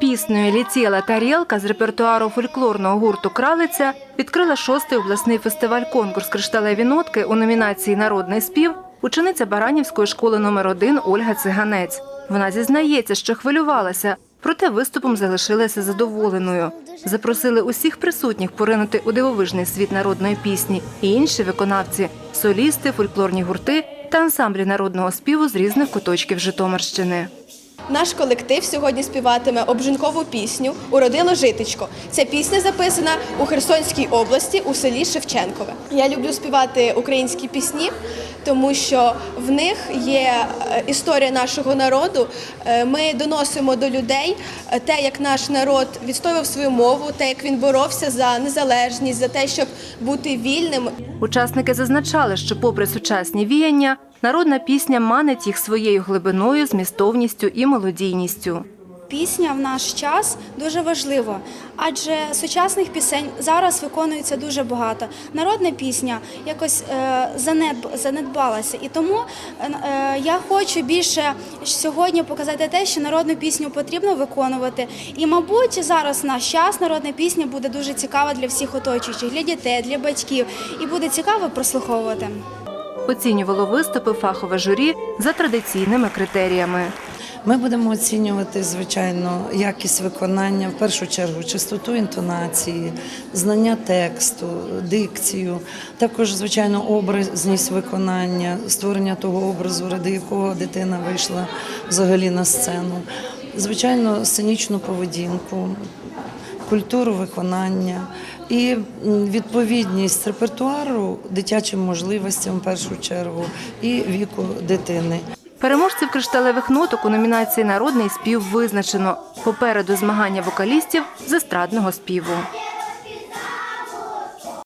Піснею «Летіла тарілка» з репертуару фольклорного гурту Кралиця відкрила шостий обласний фестиваль-конкурс «Кришталеві нотки» у номінації Народний спів учениця Баранівської школи номер 1 Ольга Циганець. Вона зізнається, що хвилювалася, проте виступом залишилася задоволеною. Запросили усіх присутніх поринути у дивовижний світ народної пісні і інші виконавці – солісти, фольклорні гурти та ансамблі народного співу з різних куточків Житомирщини. Наш колектив сьогодні співатиме обжинкову пісню Уродило житечко. Ця пісня записана у Херсонській області у селі Шевченкове. Я люблю співати українські пісні, тому що в них є е, історія нашого народу. Е, Ми доносимо до людей е, те, як наш народ відстоював свою мову, те, як він боровся за незалежність, за те, щоб бути вільним. Учасники зазначали, що, попри сучасні віяння, народна пісня манить їх своєю глибиною, змістовністю і мелодійністю. Пісня в наш час дуже важлива, адже сучасних пісень зараз виконується дуже багато. Народна пісня якось е, занедбалася, і тому е, е, я хочу більше сьогодні показати те, що народну пісню потрібно виконувати. І, мабуть, зараз в наш час народна пісня буде дуже цікава для всіх оточуючих, для дітей, для батьків, і буде цікаво прослуховувати. Оцінювало виступи фахове журі за традиційними критеріями. Ми будемо оцінювати, звичайно, якість виконання, в першу чергу, чистоту інтонації, знання тексту, дикцію, також, звичайно, образність виконання, створення того образу, ради якого дитина вийшла взагалі на сцену. Звичайно, сценічну поведінку, культуру виконання і відповідність репертуару дитячим можливостям в першу чергу і віку дитини. Переможців кришталевих ноток у номінації Народний спів визначено. Попереду змагання вокалістів з естрадного співу.